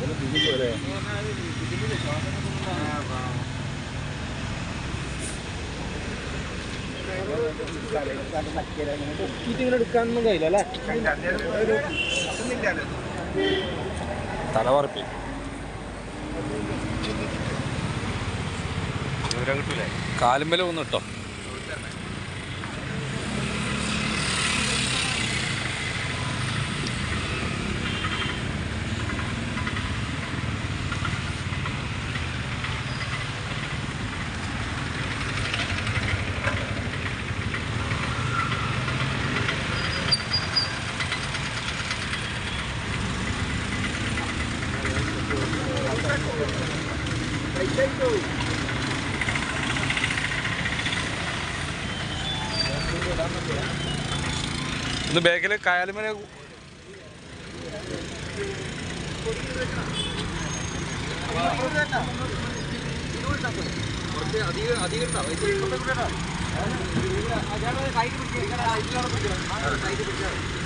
അല്ലേ തലവറപ്പി കാലുമ്പല ഒന്ന് കിട്ടോ ഇന്ന് ബാക്കിൽ കായാലുമനെ അധികം അധികം ഉണ്ടാവും കൈക്ക് പിടിക്കണം